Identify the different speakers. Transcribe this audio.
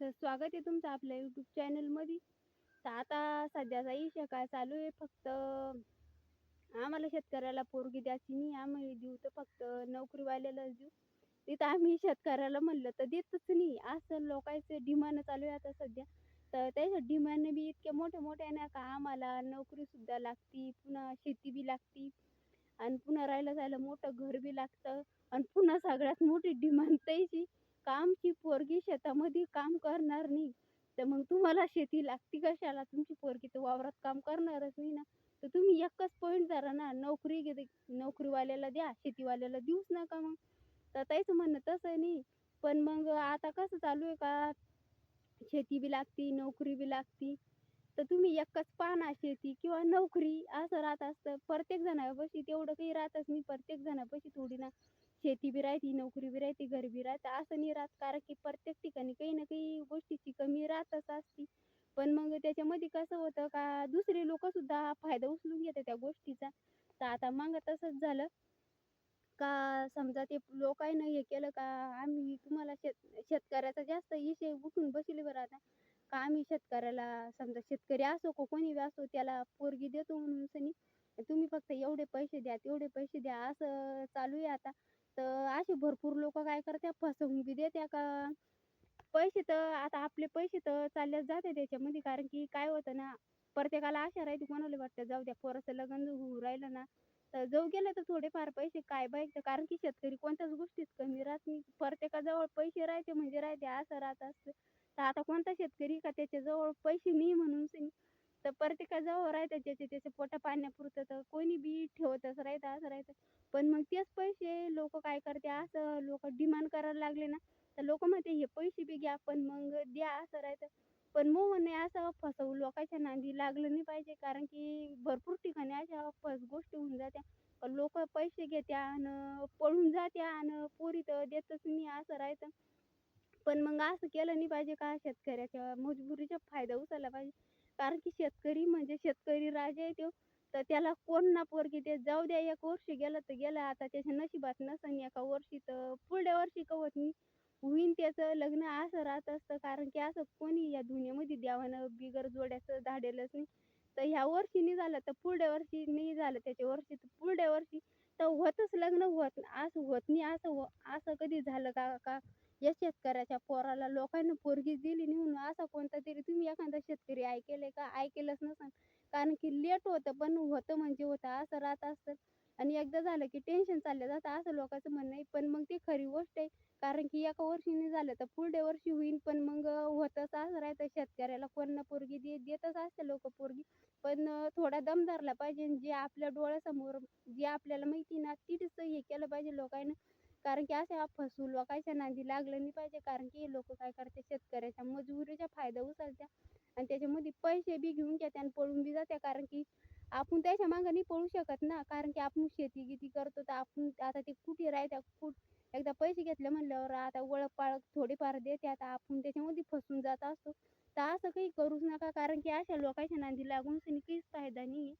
Speaker 1: तर स्वागत आहे तुमचं आपल्या यूट्यूब चॅनलमध्ये तर आता सध्याचा विषय काय चालू आहे? फक्त आम्हाला शेतकऱ्याला पोरगी द्यायची नाही आम्ही देऊ तर फक्त नोकरीवाल्यालाच देऊ. तिथं आम्ही शेतकऱ्याला म्हणलं तर देतच नाही. असं लोकांचं डिमांड चालू आहे आता सध्या. तर त्याच्या डिमांड बी इतक्या मोठ्या मोठ्या आहे ना का आम्हाला नोकरीसुद्धा लागती पुन्हा शेती बी लागती. आणि पुन्हा राहायला जायला मोठं घर बी लागतं. आणि पुन्हा सगळ्यात मोठी डिमांड त्याची. कामची पोरगी शेतामध्ये काम करणार नाही. तर मग तुम्हाला शेती लागती कशाला? तुमची पोरगी तर वावरात काम करणारच नाही ना. तर तुम्ही एकच पॉईंट धरा ना नोकरी घे नोकरीवाल्याला द्या शेतीवाल्याला देऊच नका मग. तर त्याचं म्हणणं तसं नाही. पण मग आता कसं चालू आहे का? शेती बी लागती नोकरी बी लागती. तर तुम्ही एकच पाना शेती किंवा नोकरी असं राहत असतं. प्रत्येक जणापाशी तेवढं काही राहतच नाही. प्रत्येक जणापाशी थोडी ना शेती बी राहते नोकरी बी राहते घर बी राहते. असं नाही राहत कारण की प्रत्येक ठिकाणी काही ना काही गोष्टीची कमी राहतच असती. पण मग त्याच्यामध्ये कसं होतं का दुसरे लोक सुद्धा फायदा उचलून घेतात त्या गोष्टीचा. तर आता मग तसंच झालं. का समजा ते लोकांना हे केलं का आम्ही तुम्हाला शेत शेतकऱ्याचा जास्त विषय उठून बसले बरं आता. का आम्ही शेतकऱ्याला समजा शेतकरी असो का कोणी बी असो त्याला पोरगी देतो म्हणून सनी. तुम्ही फक्त एवढे पैसे द्या तेवढे पैसे द्या असं चालू आहे आता. तर असे भरपूर लोक काय करतात फसवून बी देत्या का? पैसे तर आता आपले पैसे तर चालल्याच जाते त्याच्यामध्ये. कारण की काय होतं ना प्रत्येकाला आशा राहते कोणाला वाटतं जाऊ द्या पोराचं लग्न होऊ राहिलं ना. तर जाऊ गेलं तर थोडेफार पैसे काय बायचं कारण की शेतकरी कोणत्याच गोष्टीत कमी राहत नाही. प्रत्येकाजवळ पैसे राहते म्हणजे राहते असं राहत असतं. तर आता कोणता शेतकरी का त्याच्याजवळ पैसे नाही म्हणून तर प्रत्येकाजवळ राहतं ज्याचे त्याचे पोटा पाण्यापुरतं तर कोणी बी ठेवतच राहतं असं राहतं. पण मग तेच पैसे लोक काय करते असं लोक डिमांड करायला लागले ना तर लोक म्हणते हे पैसे बी घ्या पण मग द्या असं राहतं. पण मग असं फसवू लोकांच्या नांदी लागलं नाही पाहिजे कारण की भरपूर ठिकाणी अशा फस गोष्टी होऊन जात्या. लोक पैसे घेत्या आणि पळून जात्या आणि पोरी तर देतच नाही असं राहतं. पण मग असं केलं नाही पाहिजे का? शेतकऱ्याच्या मजबुरीचा फायदा उचलला पाहिजे. कारण की शेतकरी म्हणजे शेतकरी राजा आहे तो. तर त्याला कोण ना पोरगी ते जाऊ द्या एक वर्ष गेलं तर गेलं. आता त्याच्या नशिबात नसन एका वर्षी तर पुढल्या वर्षी कवत नाही होईन त्याचं लग्न असं राहत असतं. कारण की असं कोणी या दुनियामध्ये द्यावानं बिगर जोड्याचं धाडेलच नाही. तर ह्या वर्षी नाही झालं तर पुढल्या वर्षी नाही झालं त्याच्या वर्षी तर पुढल्या वर्षी. तर होतच लग्न होत असं होत नाही असं हो असं कधी झालं का का? या शेतकऱ्याच्या पोराला लोकांना पोरगी दिली नाही म्हणून असा कोणता तरी तुम्ही एखादा शेतकरी ऐकेल का? ऐकेलच नसाल. कारण की लेट होतं पण होतं म्हणजे होतं. असं राहत असतं. आणि एकदा झालं की टेन्शन चाललं जातं. असं लोकांचं म्हणणं आहे. पण मग ती खरी गोष्ट आहे. कारण की एका वर्षीने झालं तर पुढे वर्षी होईल पण मग होतंच असं राहतं. शेतकऱ्याला कोण ना पोरगी दे देतच असते लोक पोरगी. पण थोडा दम धरला पाहिजे. जे आपल्या डोळ्यासमोर जे आपल्याला माहिती ना तिथेच हे केलं पाहिजे लोकांना. कारण की अशा फसू लोकांच्या नांदी लागलं नाही पाहिजे. कारण की लोक काय करते शेतकऱ्याच्या मजुरीचा फायदा उचलत्या आणि त्याच्यामध्ये पैसे बी घेऊन घेत्या आणि पळून बी जात्या. कारण की आपण त्याच्या मागं नाही पळू शकत ना. कारण की आपण शेती गिती करतो तर आपण आता ते कुठे राहत्या? कुठ? एकदा पैसे घेतले म्हणल्यावर आता ओळख पाळख थोडीफार देते आता आपण त्याच्यामध्ये फसून जात असतो. तर असं काही करूच नका. कारण की अशा लोकांच्या नांदी लागून काहीच फायदा नाही